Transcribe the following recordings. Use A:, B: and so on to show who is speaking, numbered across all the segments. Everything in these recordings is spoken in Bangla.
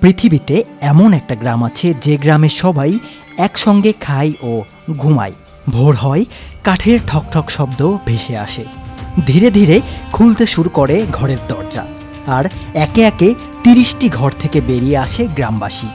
A: পৃথিবীতে এমন একটা গ্রাম আছে যে গ্রামে সবাই একসঙ্গে খায় ও ঘুমায়। ভোর হয়, কাঠের ঠকঠক শব্দ ভেসে আসে। ধীরে ধীরে খুলতে শুরু করে ঘরের দরজা। আর একে একে তিরিশটি ঘর থেকে বেরিয়ে আসে গ্রামবাসী।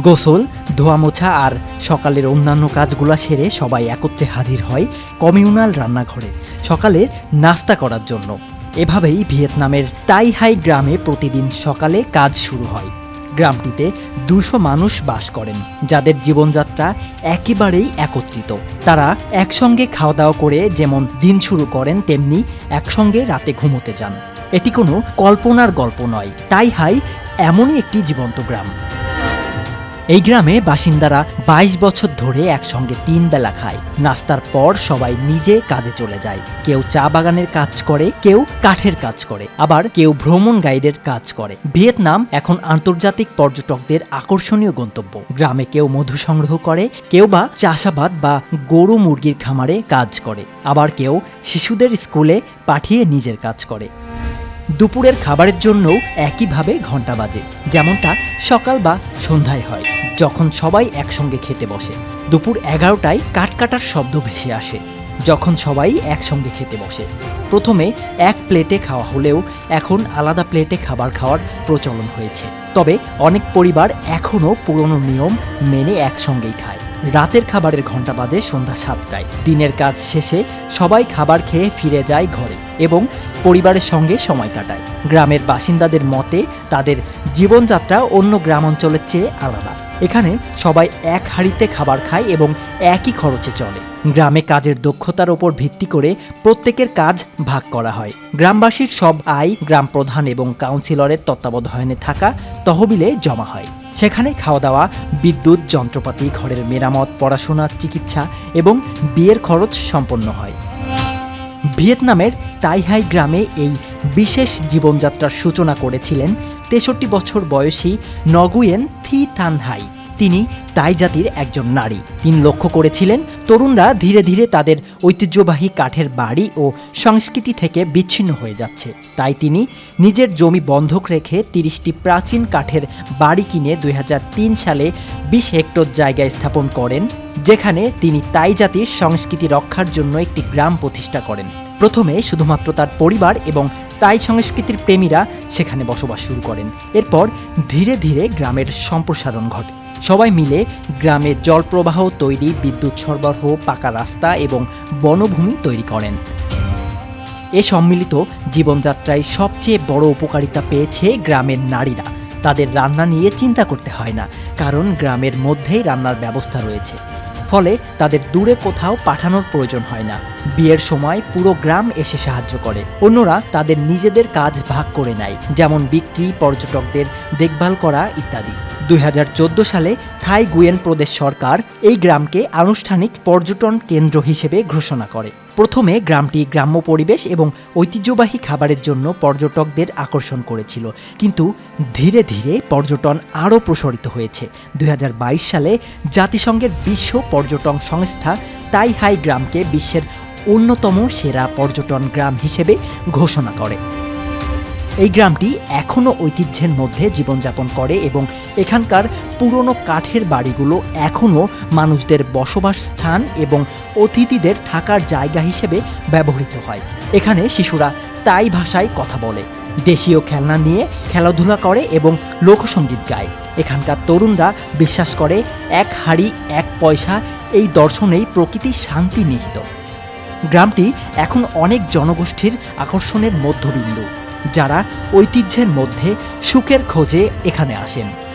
A: গোসল ধোয়া মোছা আর সকালের অন্যান্য কাজগুলো সেরে সবাই একত্রে হাজির হয় কমিউনাল রান্নাঘরে সকালে নাস্তা করার জন্য। এভাবেই ভিয়েতনামের টাইহাই গ্রামে প্রতিদিন সকালে কাজ শুরু হয়। গ্রামটিতে দুশো মানুষ বাস করেন, যাদের জীবনযাত্রা একেবারেই একত্রিত। তারা একসঙ্গে খাওয়া দাওয়া করে যেমন দিন শুরু করেন, তেমনি একসঙ্গে রাতে ঘুমোতে যান। এটি কোনো কল্পনার গল্প নয়, তাই হাই এমনই একটি জীবন্ত গ্রাম। এই গ্রামে বাসিন্দারা ২২ বছর ধরে একসঙ্গে তিন বেলা খায়। নাস্তার পর সবাই নিজে কাজে চলে যায়। কেউ চা বাগানের কাজ করে, কেউ কাঠের কাজ করে। আবার কেউ ভ্রমণ গাইডের কাজ করে। ভিয়েতনাম এখন আন্তর্জাতিক পর্যটকদের আকর্ষণীয় গন্তব্য। গ্রামে কেউ মধু সংগ্রহ করে, কেউ বা চাষাবাদ বা গরু মুরগির খামারে কাজ করে। আবার কেউ শিশুদের স্কুলে পাঠিয়ে নিজের কাজ করে। দুপুরের খাবারের জন্যও একইভাবে ঘণ্টা বাজে যেমনটা সকাল বা সন্ধ্যায় হয়, যখন সবাই একসঙ্গে খেতে বসে। দুপুর এগারোটায় কাটকাটার শব্দ ভেসে আসে, যখন সবাই একসঙ্গে খেতে বসে। প্রথমে এক প্লেটে খাওয়া হলেও এখন আলাদা প্লেটে খাবার খাওয়ার প্রচলন হয়েছে। তবে অনেক পরিবার এখনও পুরনো নিয়ম মেনে একসঙ্গেই খায়। রাতের খাবারের ঘণ্টা বাদে সন্ধ্যা সাতটায়। দিনের কাজ শেষে সবাই খাবার খেয়ে ফিরে যায় ঘরে এবং পরিবারের সঙ্গে সময় কাটায়। গ্রামের বাসিন্দাদের মতে তাদের জীবনযাত্রা অন্য গ্রাম অঞ্চলের চেয়ে আলাদা। এখানে সবাই এক হাঁড়িতে খাবার খায় এবং একই খরচে চলে। গ্রামে কাজের দক্ষতার ওপর ভিত্তি করে প্রত্যেকের কাজ ভাগ করা হয়। গ্রামবাসীর সব আয় গ্রাম প্রধান এবং কাউন্সিলরের তত্ত্বাবধানে থাকা তহবিলে জমা হয়। সেখানে খাওয়া দাওয়া বিদ্যুৎ, যন্ত্রপাতি, ঘরের মেরামত, পড়াশোনা, চিকিৎসা এবং বিয়ের খরচ সম্পন্ন হয়। ভিয়েতনামের তাইহাই গ্রামে এই বিশেষ জীবনযাত্রার সূচনা করেছিলেন তেষট্টি বছর বয়সী নগুয়েন থি থানহাই। তিনি তাই জাতির একজন নারী। তিনি লক্ষ্য করেছিলেন, তরুণরা ধীরে ধীরে তাদের ঐতিহ্যবাহী কাঠের বাড়ি ও সংস্কৃতি থেকে বিচ্ছিন্ন হয়ে যাচ্ছে। তাই তিনি নিজের জমি বন্ধক রেখে তিরিশটি প্রাচীন কাঠের বাড়ি কিনে দুই সালে বিশ হেক্টর জায়গায় স্থাপন করেন, যেখানে তিনি তাই জাতির সংস্কৃতি রক্ষার জন্য একটি গ্রাম প্রতিষ্ঠা করেন। প্রথমে শুধুমাত্র তার পরিবার এবং তাই সংস্কৃতির প্রেমীরা সেখানে বসবাস শুরু করেন। এরপর ধীরে ধীরে গ্রামের সম্প্রসারণ ঘটে। সবাই মিলে গ্রামে জলপ্রবাহ তৈরি, বিদ্যুৎ সরবরাহ, পাকা রাস্তা এবং বনভূমি তৈরি করেন। এ সম্মিলিত জীবনযাত্রায় সবচেয়ে বড় উপকারিতা পেয়েছে গ্রামের নারীরা। তাদের রান্না নিয়ে চিন্তা করতে হয় না, কারণ গ্রামের মধ্যেই রান্নার ব্যবস্থা রয়েছে। ফলে তাদের দূরে কোথাও পাঠানোর প্রয়োজন হয় না। বিয়ের সময় পুরো গ্রাম এসে সাহায্য করে। অন্যরা তাদের নিজেদের কাজ ভাগ করে নেয়, যেমন বিক্রি, পর্যটকদের দেখভাল করা ইত্যাদি। দুই হাজার চোদ্দ সালে থাই গুয়েন প্রদেশ সরকার এই গ্রামকে আনুষ্ঠানিক পর্যটন কেন্দ্র হিসেবে ঘোষণা করে। প্রথমে গ্রামটি গ্রাম্য পরিবেশ এবং ঐতিহ্যবাহী খাবারের জন্য পর্যটকদের আকর্ষণ করেছিল। কিন্তু ধীরে ধীরে পর্যটন আরও প্রসারিত হয়েছে। দু হাজার বাইশ সালে জাতিসংঘের বিশ্ব পর্যটন সংস্থা তাই হাই গ্রামকে বিশ্বের অন্যতম সেরা পর্যটন গ্রাম হিসেবে ঘোষণা করে। এই গ্রামটি এখনও ঐতিহ্যের মধ্যে জীবনযাপন করে এবং এখানকার পুরনো কাঠের বাড়িগুলো এখনও মানুষদের বসবাস স্থান এবং অতিথিদের থাকার জায়গা হিসেবে ব্যবহৃত হয়। এখানে শিশুরা তাই ভাষায় কথা বলে, দেশীয় খেলনা নিয়ে খেলাধুলা করে এবং লোকসঙ্গীত গায়। এখানকার তরুণরা বিশ্বাস করে, এক হাড়ি, এক পয়সা, এই দর্শনেই প্রকৃতির শান্তি নিহিত। গ্রামটি এখন অনেক জনগোষ্ঠীর আকর্ষণের মধ্যবিন্দু। যারা ঐতিহ্যের মধ্যে সুখের খোঁজে এখানে আসেন।